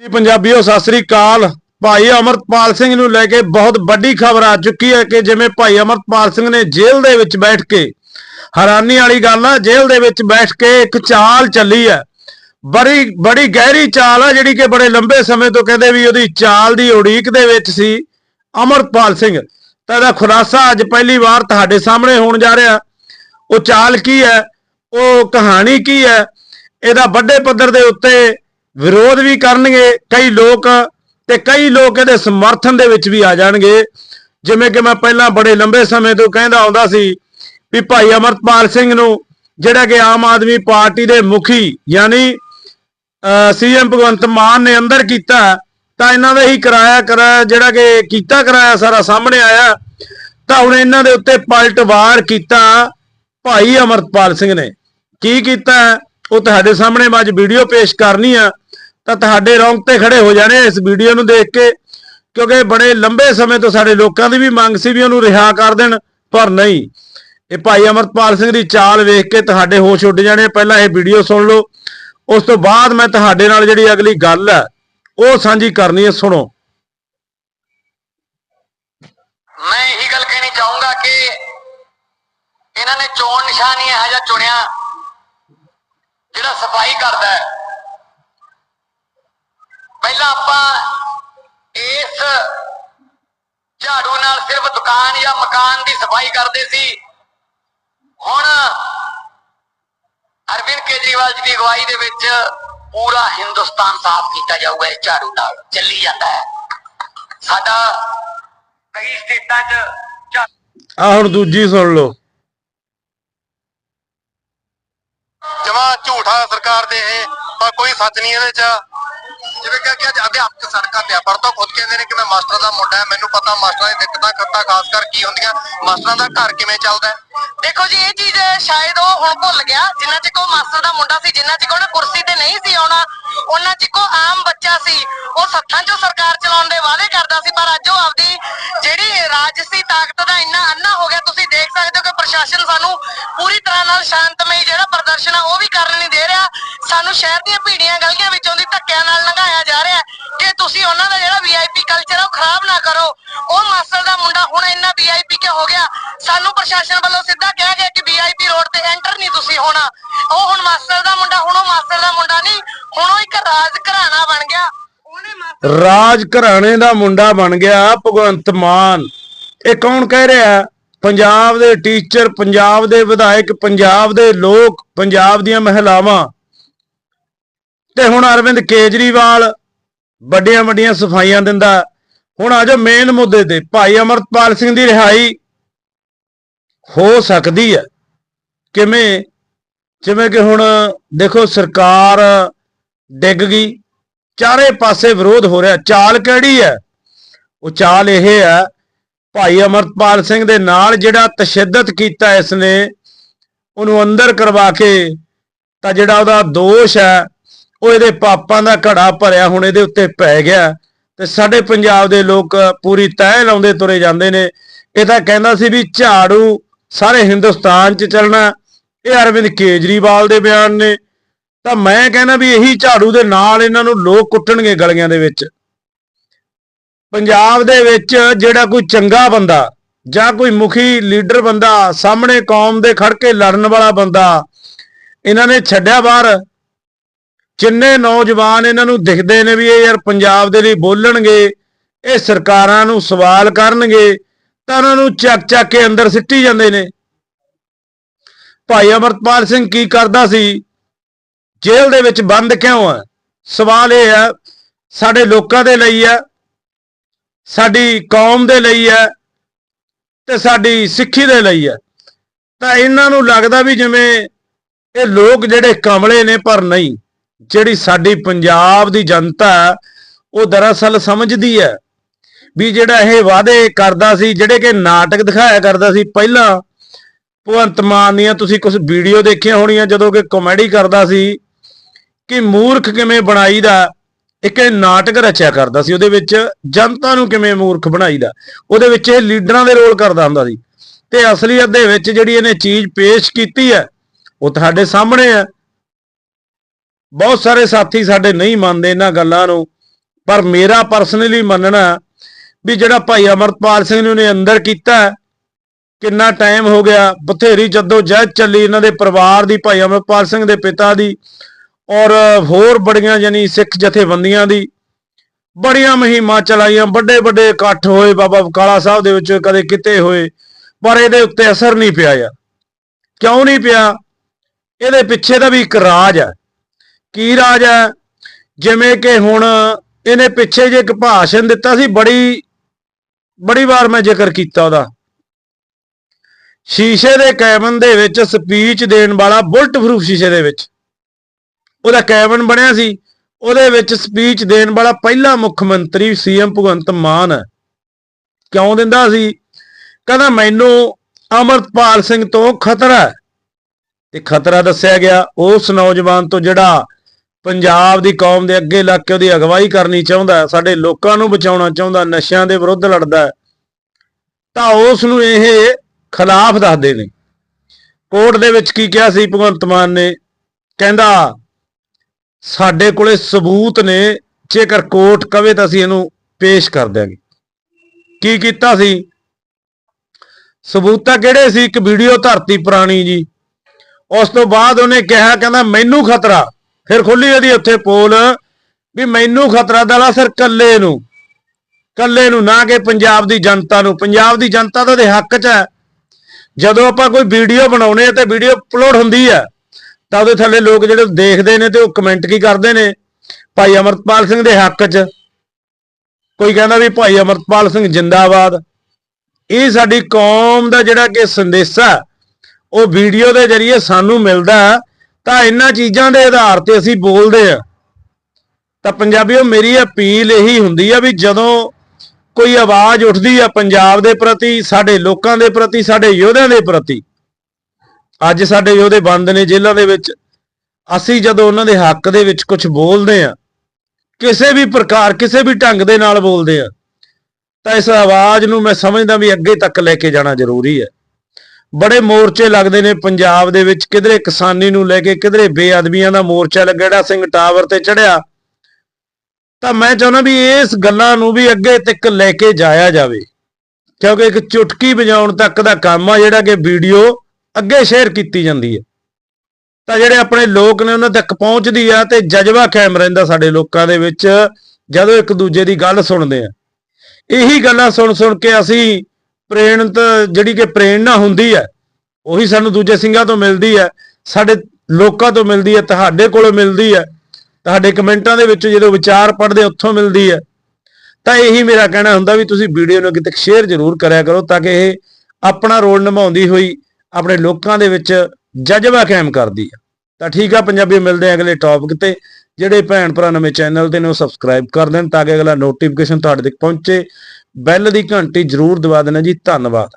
ਜੀ, ਪੰਜਾਬੀਓ, ਸਤਿ ਸ੍ਰੀ ਅਕਾਲ। ਭਾਈ ਅਮਰਪਾਲ ਸਿੰਘ ਨੂੰ ਲੈ ਕੇ ਬਹੁਤ ਵੱਡੀ ਖਬਰ ਆ ਚੁੱਕੀ ਹੈ ਕਿ ਜਿਵੇਂ ਭਾਈ ਅਮਰਪਾਲ ਸਿੰਘ ਨੇ ਜੇਲ੍ਹ ਦੇ ਵਿੱਚ ਬੈਠ ਕੇ, ਹੈਰਾਨੀ ਵਾਲੀ ਗੱਲ ਆ, ਜੇਲ੍ਹ ਦੇ ਵਿੱਚ ਬੈਠ ਕੇ ਇੱਕ ਚਾਲ ਚੱਲੀ ਹੈ। ਬੜੀ ਬੜੀ ਗਹਿਰੀ ਚਾਲ ਆ, ਜਿਹੜੀ ਕਿ ਬੜੇ ਲੰਬੇ ਸਮੇਂ ਤੋਂ ਕਹਿੰਦੇ ਵੀ ਉਹਦੀ ਚਾਲ ਦੀ ਉਡੀਕ ਦੇ ਵਿੱਚ ਸੀ ਅਮਰਪਾਲ ਸਿੰਘ। ਤਾਂ ਇਹਦਾ ਖੁਲਾਸਾ ਅੱਜ ਪਹਿਲੀ ਵਾਰ ਤੁਹਾਡੇ ਸਾਹਮਣੇ ਹੋਣ ਜਾ ਰਿਹਾ। ਉਹ ਚਾਲ ਕੀ ਹੈ? ਉਹ ਕਹਾਣੀ ਕੀ ਹੈ? ਇਹਦਾ ਵੱਡੇ ਪੱਧਰ ਦੇ ਉੱਤੇ ਵਿਰੋਧ ਵੀ ਕਰਨਗੇ, ਕਈ ਲੋਕ ਤੇ ਕਈ ਲੋਕ ਇਹਦੇ ਸਮਰਥਨ ਦੇ ਵਿੱਚ ਵੀ ਆ ਜਾਣਗੇ। ਜਿਵੇਂ ਕਿ ਮੈਂ ਪਹਿਲਾਂ ਬੜੇ ਲੰਬੇ ਸਮੇਂ ਤੋਂ ਕਹਿੰਦਾ ਆਉਂਦਾ ਸੀ ਵੀ ਭਾਈ ਅਮਰਪਾਲ ਸਿੰਘ ਨੂੰ ਜਿਹੜਾ ਕਿ ਆਮ ਆਦਮੀ ਪਾਰਟੀ ਦੇ ਮੁਖੀ ਯਾਨੀ ਸੀਐਮ ਭਗਵੰਤ ਮਾਨ ਨੇ ਅੰਦਰ ਕੀਤਾ, ਤਾਂ ਇਹਨਾਂ ਦਾ ਹੀ ਕਿਰਾਇਆ ਕਰਾਇਆ ਜਿਹੜਾ ਕਿ ਕੀਤਾ ਕਰਾਇਆ ਸਾਰਾ ਸਾਹਮਣੇ ਆਇਆ। ਤਾਂ ਹੁਣ ਇਹਨਾਂ ਦੇ ਉੱਤੇ ਪਲਟਵਾਰ ਕੀਤਾ ਭਾਈ ਅਮਰਪਾਲ ਸਿੰਘ ਨੇ। ਕੀ ਕੀਤਾ? ਉਹ ਤੁਹਾਡੇ ਸਾਹਮਣੇ ਮੈਂ ਅੱਜ ਵੀਡੀਓ ਪੇਸ਼ ਕਰਨੀ ਆ, ਤਾਂ ਤੁਹਾਡੇ ਰੌਂਗਟੇ ਖੜੇ ਹੋ ਜਾਣੇ ਇਸ ਵੀਡੀਓ ਨੂੰ ਦੇਖ ਕੇ, ਕਿਉਂਕਿ ਬੜੇ ਲੰਬੇ ਸਮੇਂ ਤੋਂ ਸਾਡੇ ਲੋਕਾਂ ਦੀ ਵੀ ਮੰਗ ਸੀ ਵੀ ਉਹਨੂੰ ਰਿਹਾ ਕਰ ਦੇਣ, ਪਰ ਨਹੀਂ। ਇਹ ਭਾਈ ਅਮਰਪਾਲ ਸਿੰਘ ਦੀ ਚਾਲ ਵੇਖ ਕੇ ਤੁਹਾਡੇ ਹੋਸ਼ ਉੱਡ ਜਾਣੇ ਪਹਿਲਾਂ ਇਹ ਵੀਡੀਓ ਸੁਣ ਲਓ। ਉਸ ਤੋਂ ਬਾਅਦ ਮੈਂ ਤੁਹਾਡੇ ਨਾਲ ਜਿਹੜੀ ਅਗਲੀ ਗੱਲ ਹੈ ਉਹ ਸਾਂਝੀ ਕਰਨੀ ਹੈ ਸੁਣੋ। ਮੈਂ ਇਹੀ ਗੱਲ ਕਹਿਣੀ ਚਾਹੂੰਗਾ ਕਿ ਇਹਨਾਂ ਨੇ ਚੋਣ ਨਿਸ਼ਾਨੀ ਹੀ ਇਹੋ ਜਿਹਾ ਚੁਣਿਆ ਜਿਹੜਾ ਸਫ਼ਾਈ ਕਰਦਾ ਹੈ। ਪਹਿਲਾਂ ਆਪਾਂ ਇਸ ਝਾੜੂ ਨਾਲ ਸਿਰਫ ਦੁਕਾਨ ਜਾਂ ਮਕਾਨ ਦੀ ਸਫ਼ਾਈ ਕਰਦੇ ਸੀ। ਹੁਣ ਅਰਵਿੰਦ ਕੇਜਰੀਵਾਲ ਜੀ ਦੀ ਅਗਵਾਈ ਦੇ ਵਿੱਚ ਪੂਰਾ ਹਿੰਦੁਸਤਾਨ ਸਾਫ਼ ਕੀਤਾ ਜਾਊਗਾ ਇਸ ਝਾੜੂ ਨਾਲ। ਚੱਲੀ ਜਾਂਦਾ ਹੈ। ਸਾਡਾ ਕਈ ਸਟੇਟਾਂ 'ਚ ਝਾ- ਆ ਹੁਣ ਦੂਜੀ ਸੁਣ ਲਓ। ਜਮਾ ਝੂਠਾ ਸਰਕਾਰ ਦੇ ਇਹ ਪਰ ਕੋਈ ਸੱਚ ਨਹੀਂ ਇਹਦੇ ਚ। ਜਿਵੇਂ ਕਿ ਅੱਜ ਅਧਿਆਪਕ ਸੜਕਾਂ ਤੇ ਆ, ਪਰ ਤਾਂ ਖੁਦ ਕਹਿੰਦੇ ਨੇ ਕਿ ਮੈਂ ਮਾਸਟਰ ਦਾ ਮੁੰਡਾ ਹਾਂ, ਮੈਨੂੰ ਪਤਾ ਮਾਸਟਰਾਂ ਦੀ ਦਿੱਕਤਾਂ, ਖੱਤਾ, ਖਾਸ ਕਰ ਕੀ ਹੁੰਦੀਆਂ। ਮਾਸਟਰਾਂ ਦਾ ਘਰ ਕਿਵੇਂ ਚੱਲਦਾ ਹੈ? ਦੇਖੋ ਜੀ, ਇਹ ਚੀਜ਼ ਸ਼ਾਇਦ ਉਹ ਹੁਣ ਭੁੱਲ ਗਿਆ। ਜਿੰਨਾ ਚਿਰ ਉਹ ਮਾਸਟਰ ਦਾ ਮੁੰਡਾ ਸੀ, ਜਿੰਨਾ ਚਿਰ ਉਹਨੇ ਕੁਰਸੀ ਤੇ ਨਹੀਂ ਸੀ ਆਉਣਾ, ਉਹਨਾਂ ਚਿਰ ਉਹ ਆਮ ਬੱਚਾ ਸੀ। ਉਹ ਸੱਥਾਂ 'ਚੋਂ ਸਰਕਾਰ ਚਲਾਉਣ ਦੇ ਵਾਅਦੇ ਕਰਦਾ ਸੀ, ਪਰ ਅੱਜ ਉਹ ਆਪਦੀ ਜਿਹੜੀ ਰਾਜਸੀ ਤਾਕਤ ਦਾ ਇੰਨਾ ਅੰਨਾ ਪ੍ਰਸ਼ਾਸਨ ਸਾਨੂੰ ਪੂਰੀ ਤਰ੍ਹਾਂ ਨਾਲ ਸ਼ਾਂਤਮਈ ਜਿਹੜਾ ਪ੍ਰਦਰਸ਼ਨ ਆ ਉਹ ਵੀ ਕਰਨ ਨਹੀਂ ਦੇ ਰਿਹਾ। ਸਾਨੂੰ ਸ਼ਹਿਰ ਦੀਆਂ ਭੀੜੀਆਂ ਗਲੀਆਂ ਵਿੱਚੋਂ ਦੀ ਧੱਕਿਆਂ ਨਾਲ ਲੰਘਾਇਆ ਜਾ ਰਿਹਾ ਕਿ ਤੁਸੀਂ ਉਹਨਾਂ ਦਾ ਜਿਹੜਾ ਵੀਆਈਪੀ ਕਲਚਰ ਆ ਉਹ ਖਰਾਬ ਨਾ ਕਰੋ, ਉਹ ਮਾਸਟਰ ਦਾ ਮੁੰਡਾ ਹੁਣ ਇੰਨਾ ਵੀਆਈਪੀ ਕਿ ਹੋ ਗਿਆ? ਸਾਨੂੰ ਪ੍ਰਸ਼ਾਸਨ ਵੱਲੋਂ ਸਿੱਧਾ ਕਿਹਾ ਗਿਆ ਕਿ ਵੀਆਈਪੀ ਰੋਡ ਤੇ ਐਂਟਰ ਨਹੀਂ ਤੁਸੀਂ ਹੋਣਾ। ਉਹ ਹੁਣ ਮਾਸਟਰ ਦਾ ਮੁੰਡਾ, ਹੁਣ ਉਹ ਮਾਸਟਰ ਦਾ ਮੁੰਡਾ ਨਹੀਂ, ਹੁਣ ਉਹ ਇੱਕ ਰਾਜ ਘਰਾਣਾ ਬਣ ਗਿਆ। ਰਾਜ ਘਰਾਣੇ ਦਾ ਮੁੰਡਾ ਬਣ ਗਿਆ ਭਗਵੰਤ ਮਾਨ। ਇਹ ਕੌਣ ਕਹਿ ਰਿਹਾ ਪੰਜਾਬ ਦੇ ਟੀਚਰ, ਪੰਜਾਬ ਦੇ ਵਿਧਾਇਕ, ਪੰਜਾਬ ਦੇ ਲੋਕ, ਪੰਜਾਬ ਦੀਆਂ ਮਹਿਲਾਵਾਂ ਤੇ ਹੁਣ ਅਰਵਿੰਦ ਕੇਜਰੀਵਾਲ ਵੱਡੀਆਂ ਵੱਡੀਆਂ ਸਫਾਈਆਂ ਦਿੰਦਾ। ਹੁਣ ਆ ਆਜੋ ਮੇਨ ਮੁੱਦੇ ਤੇ। ਭਾਈ ਅਮਰਪਾਲ ਸਿੰਘ ਦੀ ਰਿਹਾਈ ਹੋ ਸਕਦੀ ਹੈ। ਕਿਵੇਂ? ਜਿਵੇਂ ਕਿ ਹੁਣ ਦੇਖੋ ਸਰਕਾਰ ਡਿੱਗ ਗਈ। ਚਾਰੇ ਪਾਸੇ ਵਿਰੋਧ ਹੋ ਰਿਹਾ। ਚਾਲ ਕਿਹੜੀ ਹੈ? ਉਹ ਚਾਲ ਇਹ ਹੈ ਭਾਈ ਅਮਰਪਾਲ ਸਿੰਘ ਦੇ ਨਾਲ ਜਿਹੜਾ ਤਸ਼ੱਦਦ ਕੀਤਾ ਇਸ ਨੇ ਉਹਨੂੰ ਅੰਦਰ ਕਰਵਾ ਕੇ, ਤਾਂ ਜਿਹੜਾ ਉਹਦਾ ਦੋਸ਼ ਹੈ, ਉਹ ਇਹਦੇ ਪਾਪਾਂ ਦਾ ਘੜਾ ਭਰਿਆ ਹੁਣ ਇਹਦੇ ਉੱਤੇ ਪੈ ਗਿਆ। ਤੇ ਸਾਡੇ ਪੰਜਾਬ ਦੇ ਲੋਕ ਪੂਰੀ ਤਹਿ ਲਾਉਂਦੇ ਤੁਰੇ ਜਾਂਦੇ ਨੇ। ਇਹ ਤਾਂ ਕਹਿੰਦਾ ਸੀ ਵੀ ਝਾੜੂ ਸਾਰੇ ਹਿੰਦੁਸਤਾਨ 'ਚ ਚੱਲਣਾ ਇਹ ਅਰਵਿੰਦ ਕੇਜਰੀਵਾਲ ਦੇ ਬਿਆਨ ਨੇ। ਤਾਂ ਮੈਂ ਕਹਿੰਦਾ ਵੀ ਇਹੀ ਝਾੜੂ ਦੇ ਨਾਲ ਇਹਨਾਂ ਨੂੰ ਲੋਕ ਕੁੱਟਣਗੇ ਗਲੀਆਂ ਦੇ ਵਿੱਚ। ਪੰਜਾਬ ਦੇ ਵਿੱਚ ਜਿਹੜਾ ਕੋਈ ਚੰਗਾ ਬੰਦਾ ਜਾਂ ਕੋਈ ਮੁਖੀ ਲੀਡਰ ਬੰਦਾ ਸਾਹਮਣੇ ਕੌਮ ਦੇ ਖੜ ਕੇ ਲੜਨ ਵਾਲਾ ਬੰਦਾ ਇਹਨਾਂ ਨੇ ਛੱਡਿਆ ਬਾਹਰ। ਜਿੰਨੇ ਨੌਜਵਾਨ ਇਹਨਾਂ ਨੂੰ ਦਿਖਦੇ ਨੇ ਵੀ ਇਹ ਯਾਰ ਪੰਜਾਬ ਦੇ ਲਈ ਬੋਲਣਗੇ, ਇਹ ਸਰਕਾਰਾਂ ਨੂੰ ਸਵਾਲ ਕਰਨਗੇ, ਤਾਂ ਉਹਨਾਂ ਨੂੰ ਚੱਕ ਚੱਕ ਕੇ ਅੰਦਰ ਸਿੱਟੀ ਜਾਂਦੇ ਨੇ। ਭਾਈ ਅਮਰਪਾਲ ਸਿੰਘ ਕੀ ਕਰਦਾ ਸੀ? ਜੇਲ੍ਹ ਦੇ ਵਿੱਚ ਬੰਦ ਕਿਉਂ ਹੈ ਸਵਾਲ ਇਹ ਹੈ, ਸਾਡੇ ਲੋਕਾਂ ਦੇ ਲਈ ਹੈ ਸਾਡੀ ਕੌਮ ਦੇ ਲਈ ਹੈ ਤੇ ਸਾਡੀ ਸਿੱਖੀ ਦੇ ਲਈ ਹੈ। ਤਾਂ ਇਹਨਾਂ ਨੂੰ ਲੱਗਦਾ ਵੀ ਜਿਵੇਂ ਇਹ ਲੋਕ ਜਿਹੜੇ ਕਮਲੇ ਨੇ ਪਰ ਨਹੀਂ, ਜਿਹੜੀ ਸਾਡੀ ਪੰਜਾਬ ਦੀ ਜਨਤਾ ਉਹ ਦਰਅਸਲ ਸਮਝਦੀ ਹੈ ਵੀ ਜਿਹੜਾ ਇਹ ਵਾਅਦੇ ਕਰਦਾ ਸੀ, ਜਿਹੜੇ ਕਿ ਨਾਟਕ ਦਿਖਾਇਆ ਕਰਦਾ ਸੀ ਪਹਿਲਾਂ, ਭਗਵੰਤ ਮਾਨ ਦੀਆਂ ਤੁਸੀਂ ਕੁਝ ਵੀਡੀਓ ਦੇਖੀਆਂ ਹੋਣੀਆਂ ਜਦੋਂ ਕਿ ਕਾਮੇਡੀ ਕਰਦਾ ਸੀ ਕਿ ਮੂਰਖ ਕਿਵੇਂ ਬਣਾਈਦਾ ਇੱਕ ਇਹ ਨਾਟਕ ਰਚਿਆ ਕਰਦਾ ਸੀ, ਉਹਦੇ ਵਿੱਚ ਜਨਤਾ ਨੂੰ ਕਿਵੇਂ ਮੂਰਖ ਬਣਾਈਦਾ, ਉਹਦੇ ਵਿੱਚ ਇਹ ਲੀਡਰਾਂ ਦੇ ਰੋਲ ਕਰਦਾ ਹੁੰਦਾ ਸੀ। ਤੇ ਅਸਲੀਅਤ ਦੇ ਵਿੱਚ ਜਿਹੜੀ ਇਹਨੇ ਚੀਜ਼ ਪੇਸ਼ ਕੀਤੀ ਹੈ, ਉਹ ਤੁਹਾਡੇ ਸਾਹਮਣੇ ਹੈ। ਬਹੁਤ ਸਾਰੇ ਸਾਥੀ ਸਾਡੇ ਨਹੀਂ ਮੰਨਦੇ ਇਹਨਾਂ ਗੱਲਾਂ ਨੂੰ, ਪਰ ਮੇਰਾ ਪਰਸਨਲੀ ਮੰਨਣਾ ਵੀ ਜਿਹੜਾ ਭਾਈ ਅਮਰਪਾਲ ਸਿੰਘ ਨੇ ਉਹਨੇ ਅੰਦਰ ਕੀਤਾ ਕਿੰਨਾ ਟਾਈਮ ਹੋ ਗਿਆ, ਬਥੇਰੀ ਜਦੋਂ ਜਹਿਦ ਚੱਲੀ ਇਹਨਾਂ ਦੇ ਪਰਿਵਾਰ ਦੀ, ਭਾਈ ਅਮਰਪਾਲ ਸਿੰਘ ਦੇ ਪਿਤਾ ਦੀ ਔਰ ਹੋਰ ਬੜੀਆਂ ਯਾਨੀ ਸਿੱਖ ਜਥੇਬੰਦੀਆਂ ਦੀ ਬੜੀਆਂ ਮੁਹਿੰਮਾਂ ਚਲਾਈਆਂ, ਵੱਡੇ ਵੱਡੇ ਇਕੱਠ ਹੋਏ ਬਾਬਾ ਬਕਾਲਾ ਸਾਹਿਬ ਦੇ ਵਿੱਚ ਕਦੇ ਕਿਤੇ ਹੋਏ, ਪਰ ਇਹਦੇ ਉੱਤੇ ਅਸਰ ਨਹੀਂ ਪਿਆ ਯਾਰ। ਕਿਉਂ ਨਹੀਂ ਪਿਆ? ਇਹਦੇ ਪਿੱਛੇ ਦਾ ਵੀ ਇੱਕ ਰਾਜ ਹੈ। ਕੀ ਰਾਜ ਹੈ? ਜਿਵੇਂ ਕਿ ਹੁਣ ਇਹਨੇ ਪਿੱਛੇ ਜੇ ਇੱਕ ਭਾਸ਼ਣ ਦਿੱਤਾ ਸੀ, ਬੜੀ ਬੜੀ ਵਾਰ ਮੈਂ ਜ਼ਿਕਰ ਕੀਤਾ ਉਹਦਾ। ਸ਼ੀਸ਼ੇ ਦੇ ਕੈਬਨ ਦੇ ਵਿੱਚ ਸਪੀਚ ਦੇਣ ਵਾਲਾ ਬੁਲਟ ਪ੍ਰੂਫ ਸ਼ੀਸ਼ੇ ਦੇ ਵਿੱਚ। ਉਹਦਾ ਕੈਬਨ ਬਣਿਆ ਸੀ। ਉਹਦੇ ਵਿੱਚ ਸਪੀਚ ਦੇਣ ਵਾਲਾ ਪਹਿਲਾ ਮੁੱਖ ਮੰਤਰੀ ਸੀਐਮ ਭਗਵੰਤ ਮਾਨ ਹੈ ਕਿਉਂ ਦਿੰਦਾ ਸੀ? ਕਹਿੰਦਾ, ਮੈਨੂੰ ਅਮਰਪਾਲ ਸਿੰਘ ਤੋਂ ਖਤਰਾ ਤੇ ਖਤਰਾ ਦੱਸਿਆ ਗਿਆ, ਉਸ ਨੌਜਵਾਨ ਤੋਂ ਜਿਹੜਾ ਪੰਜਾਬ ਦੀ ਕੌਮ ਦੇ ਅੱਗੇ ਲੱਗ ਕੇ ਉਹਦੀ ਅਗਵਾਈ ਕਰਨੀ ਚਾਹੁੰਦਾ ਸਾਡੇ ਲੋਕਾਂ ਨੂੰ ਬਚਾਉਣਾ ਚਾਹੁੰਦਾ, ਨਸ਼ਿਆਂ ਦੇ ਵਿਰੁੱਧ ਲੜਦਾ ਤਾਂ ਉਸ ਨੂੰ ਇਹ ਖਿਲਾਫ ਦੱਸਦੇ ਨੇ। ਕੋਰਟ ਦੇ ਵਿੱਚ ਕੀ ਕਿਹਾ ਸੀ ਭਗਵੰਤ ਮਾਨ ਨੇ? ਕਹਿੰਦਾ ਸਾਡੇ ਕੋਲੇ ਸਬੂਤ ਨੇ, ਜੇਕਰ ਕੋਰਟ ਕਵੇ ਤਾਂ ਅਸੀਂ ਇਹਨੂੰ ਪੇਸ਼ ਕਰ ਦਿਆਂਗੇ। ਕੀ ਕੀਤਾ ਸੀ? ਸਬੂਤਾਂ ਕਿਹੜੇ ਸੀ? ਇੱਕ ਵੀਡੀਓ ਧਰਤੀ ਪੁਰਾਣੀ ਜੀ। ਉਸ ਤੋਂ ਬਾਅਦ ਉਹਨੇ ਕਿਹਾ, ਕਹਿੰਦਾ, ਮੈਨੂੰ ਖਤਰਾ। ਫਿਰ ਖੁੱਲੀ ਉਹਦੀ ਉੱਥੇ ਪੋਲ, ਵੀ ਮੈਨੂੰ ਖਤਰਾ ਦਲਾ ਸਰ ਕੱਲੇ ਨੂੰ। ਕੱਲੇ ਨੂੰ ਨਾ ਕਿ ਪੰਜਾਬ ਦੀ ਜਨਤਾ ਨੂੰ। ਪੰਜਾਬ ਦੀ ਜਨਤਾ ਤਾਂ ਉਹਦੇ ਹੱਕ 'ਚ ਹੈ। ਜਦੋਂ ਆਪਾਂ ਕੋਈ ਵੀਡੀਓ ਬਣਾਉਨੇ ਆ, ਤੇ ਵੀਡੀਓ ਅਪਲੋਡ ਹੁੰਦੀ ਹੈ। ਤਾਂ ਉਹਦੇ ਥੱਲੇ ਲੋਕ ਜਿਹੜੇ ਦੇਖਦੇ ਨੇ ਤੇ ਉਹ ਕਮੈਂਟ ਕੀ ਕਰਦੇ ਨੇ? ਭਾਈ ਅਮਰਪਾਲ ਸਿੰਘ ਦੇ ਹੱਕ 'ਚ। ਕੋਈ ਕਹਿੰਦਾ ਵੀ ਭਾਈ ਅਮਰਪਾਲ ਸਿੰਘ ਜਿੰਦਾਬਾਦ। ਇਹ ਸਾਡੀ ਕੌਮ ਦਾ ਜਿਹੜਾ ਕਿ ਸੰਦੇਸ਼ਾ, ਉਹ ਵੀਡੀਓ ਦੇ ਜ਼ਰੀਏ ਸਾਨੂੰ ਮਿਲਦਾ ਤਾਂ ਇਹਨਾਂ ਚੀਜ਼ਾਂ ਦੇ ਆਧਾਰ ਤੇ ਅਸੀਂ ਬੋਲਦੇ ਆ ਤਾਂ ਪੰਜਾਬੀਓ, ਮੇਰੀ ਅਪੀਲ ਇਹੀ ਹੁੰਦੀ ਆ ਵੀ ਜਦੋਂ ਕੋਈ ਆਵਾਜ਼ ਉੱਠਦੀ ਆ ਪੰਜਾਬ ਦੇ ਪ੍ਰਤੀ, ਸਾਡੇ ਲੋਕਾਂ ਦੇ ਪ੍ਰਤੀ, ਸਾਡੇ ਯੋਧਿਆਂ ਦੇ ਪ੍ਰਤੀ ਅੱਜ ਸਾਡੇ ਯੋਧੇ ਬੰਦ ਨੇ ਜੇਲ੍ਹਾਂ ਦੇ ਵਿੱਚ। ਅਸੀਂ ਜਦੋਂ ਉਹਨਾਂ ਦੇ ਹੱਕ ਦੇ ਵਿੱਚ ਕੁਝ ਬੋਲਦੇ ਆ ਕਿਸੇ ਵੀ ਪ੍ਰਕਾਰ, ਕਿਸੇ ਵੀ ਢੰਗ ਦੇ ਨਾਲ ਬੋਲਦੇ ਆ ਤਾਂ ਇਸ ਆਵਾਜ਼ ਨੂੰ ਮੈਂ ਸਮਝਦਾ ਵੀ ਅੱਗੇ ਤੱਕ ਲੈ ਕੇ ਜਾਣਾ ਜ਼ਰੂਰੀ ਹੈ। ਬੜੇ ਮੋਰਚੇ ਲੱਗਦੇ ਨੇ ਪੰਜਾਬ ਦੇ ਵਿੱਚ, ਕਿਧਰੇ ਕਿਸਾਨੀ ਨੂੰ ਲੈ ਕੇ, ਕਿਧਰੇ ਬੇਅਦਬੀਆਂ ਦਾ ਮੋਰਚਾ ਲੱਗਿਆ, ਜਿਹੜਾ ਸਿੰਘ ਟਾਵਰ ਤੇ ਚੜਿਆ ਤਾਂ ਮੈਂ ਚਾਹੁੰਦਾ ਵੀ ਇਸ ਗੱਲਾਂ ਨੂੰ ਵੀ ਅੱਗੇ ਤੱਕ ਲੈ ਕੇ ਜਾਇਆ ਜਾਵੇ। ਕਿਉਂਕਿ ਇੱਕ ਚੁਟਕੀ ਵਜਾਉਣ ਤੱਕ ਦਾ ਕੰਮ ਆ, ਜਿਹੜਾ ਕਿ ਵੀਡੀਓ ਅੱਗੇ ਸ਼ੇਅਰ ਕੀਤੀ ਜਾਂਦੀ ਹੈ। ਤਾਂ ਜਿਹੜੇ ਆਪਣੇ ਲੋਕ ਨੇ, ਉਹਨਾਂ ਤੱਕ ਪਹੁੰਚਦੀ ਆ ਤੇ ਜਜ਼ਬਾ ਕਾਇਮ ਰਹਿੰਦਾ ਸਾਡੇ ਲੋਕਾਂ ਦੇ ਵਿੱਚ, ਜਦੋਂ ਇੱਕ ਦੂਜੇ ਦੀ ਗੱਲ ਸੁਣਦੇ ਆ। ਇਹੀ ਗੱਲਾਂ ਸੁਣ ਸੁਣ ਕੇ ਅਸੀਂ ਪ੍ਰੇਰਣਤ, ਜਿਹੜੀ ਕਿ ਪ੍ਰੇਰਣਾ ਹੁੰਦੀ ਹੈ ਉਹੀ ਸਾਨੂੰ ਦੂਜੇ ਸਿੰਘਾਂ ਤੋਂ ਮਿਲਦੀ ਹੈ ਸਾਡੇ ਲੋਕਾਂ ਤੋਂ ਮਿਲਦੀ ਹੈ ਤੁਹਾਡੇ ਕੋਲੋਂ ਮਿਲਦੀ ਹੈ ਤੁਹਾਡੇ ਕਮੈਂਟਾਂ ਦੇ ਵਿੱਚ ਜਦੋਂ ਵਿਚਾਰ ਪੜ੍ਹਦੇ ਉੱਥੋਂ ਮਿਲਦੀ ਹੈ ਤਾਂ ਇਹੀ ਮੇਰਾ ਕਹਿਣਾ ਹੁੰਦਾ ਵੀ ਤੁਸੀਂ ਵੀਡੀਓ ਨੂੰ ਕਿਤੇ ਸ਼ੇਅਰ ਜ਼ਰੂਰ ਕਰਿਆ ਕਰੋ ਤਾਂ ਕਿ ਇਹ ਆਪਣਾ ਰੋਲ ਨਿਭਾਉਂਦੀ ਹੋਈ ਆਪਣੇ ਲੋਕਾਂ ਦੇ ਵਿੱਚ ਜਜ਼ਬਾ ਕਾਇਮ ਕਰਦੀ ਆ। ਤਾਂ ਠੀਕ ਆ ਪੰਜਾਬੀ ਮਿਲਦੇ ਆ ਅਗਲੇ ਟੌਪਿਕ ਤੇ। ਜਿਹੜੇ ਭੈਣ ਭਰਾ ਨਵੇਂ ਚੈਨਲ ਤੇ ਨੇ, ਉਹ ਸਬਸਕ੍ਰਾਈਬ ਕਰ ਦੇਣ ਤਾਂ ਕਿ ਅਗਲਾ ਨੋਟੀਫਿਕੇਸ਼ਨ ਤੁਹਾਡੇ ਤੱਕ ਪਹੁੰਚੇ। ਬੈਲ ਦੀ ਘੰਟੀ ਜ਼ਰੂਰ ਦਬਾ ਦੇਣਾ ਜੀ। ਧੰਨਵਾਦ।